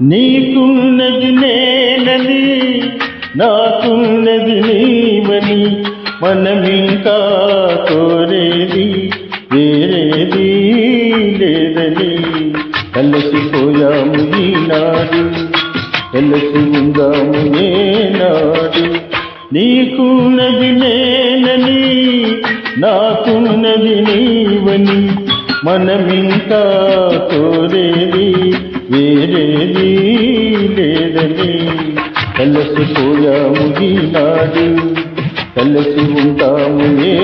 నీకున్నది నేనని నాకున్నది నీవని మనమింకా కోరేది వేరేది లేదని. కలిసిపోయాము ఈనాడు కలిసి ఉందాము ఏనాడు. నీకున్నది నేనని నాకున్నది నీవని మనమింకా కోరేది వేరేది లేదని కలిసిపోయాము ఈనాడు కలిసి ఉంటాము ఏ